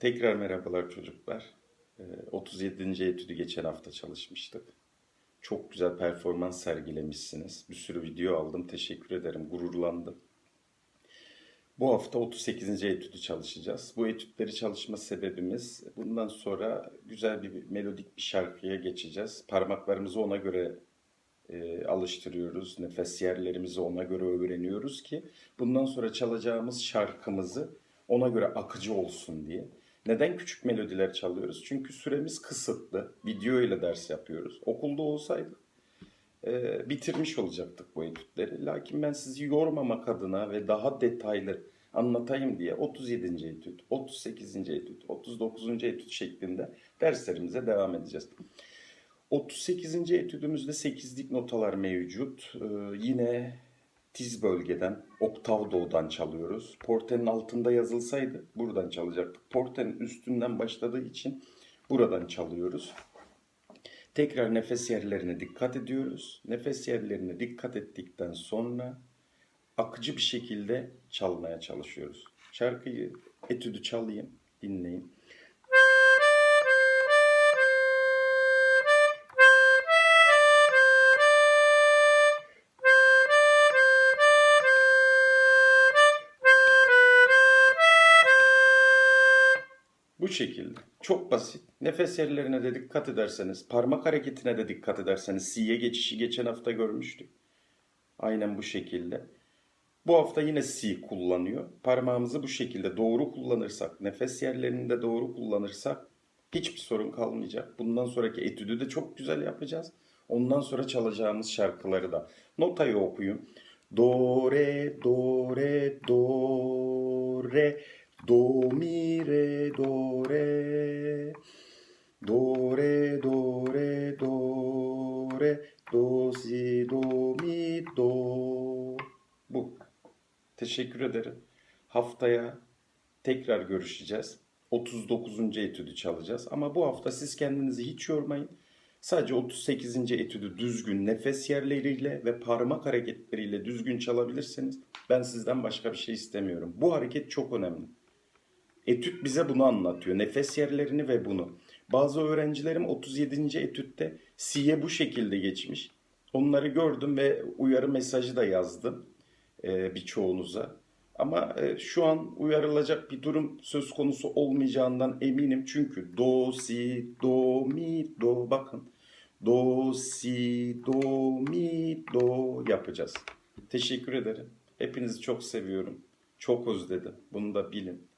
Tekrar merhabalar çocuklar. Ee, 37. etüdü geçen hafta çalışmıştık. Çok güzel performans sergilemişsiniz. Bir sürü video aldım. Teşekkür ederim. Gururlandım. Bu hafta 38. etüdü çalışacağız. Bu etütleri çalışma sebebimiz bundan sonra güzel bir melodik bir şarkıya geçeceğiz. Parmaklarımızı ona göre e, alıştırıyoruz. Nefes yerlerimizi ona göre öğreniyoruz ki bundan sonra çalacağımız şarkımızı ona göre akıcı olsun diye. Neden küçük melodiler çalıyoruz? Çünkü süremiz kısıtlı. Video ile ders yapıyoruz. Okulda olsaydı e, bitirmiş olacaktık bu etütleri. Lakin ben sizi yormamak adına ve daha detaylı anlatayım diye 37. etüt, 38. etüt, 39. etüt şeklinde derslerimize devam edeceğiz. 38. etüdümüzde 8'lik notalar mevcut. Ee, yine tiz bölgeden, oktav doğudan çalıyoruz. Portenin altında yazılsaydı buradan çalacaktık. Portenin üstünden başladığı için buradan çalıyoruz. Tekrar nefes yerlerine dikkat ediyoruz. Nefes yerlerine dikkat ettikten sonra akıcı bir şekilde çalmaya çalışıyoruz. Şarkıyı, etüdü çalayım, dinleyin. Bu şekilde. Çok basit. Nefes yerlerine de dikkat ederseniz, parmak hareketine de dikkat ederseniz, C'ye geçişi geçen hafta görmüştük. Aynen bu şekilde. Bu hafta yine C kullanıyor. Parmağımızı bu şekilde doğru kullanırsak, nefes yerlerini de doğru kullanırsak hiçbir sorun kalmayacak. Bundan sonraki etüdü de çok güzel yapacağız. Ondan sonra çalacağımız şarkıları da. Notayı okuyun. Do, re, do, re, do, re, do, mi, re, do, re, do, re, do, re, do, re, do, si, do, mi, do. Bu. Teşekkür ederim. Haftaya tekrar görüşeceğiz. 39. etüdü çalacağız. Ama bu hafta siz kendinizi hiç yormayın. Sadece 38. etüdü düzgün nefes yerleriyle ve parmak hareketleriyle düzgün çalabilirseniz ben sizden başka bir şey istemiyorum. Bu hareket çok önemli. Etüt bize bunu anlatıyor. Nefes yerlerini ve bunu. Bazı öğrencilerim 37. etütte C'ye bu şekilde geçmiş. Onları gördüm ve uyarı mesajı da yazdım e, birçoğunuza. Ama e, şu an uyarılacak bir durum söz konusu olmayacağından eminim. Çünkü do, si, do, mi, do bakın. Do, si, do, mi, do yapacağız. Teşekkür ederim. Hepinizi çok seviyorum. Çok özledim. Bunu da bilin.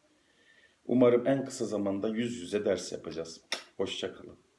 Umarım en kısa zamanda yüz yüze ders yapacağız. Hoşçakalın.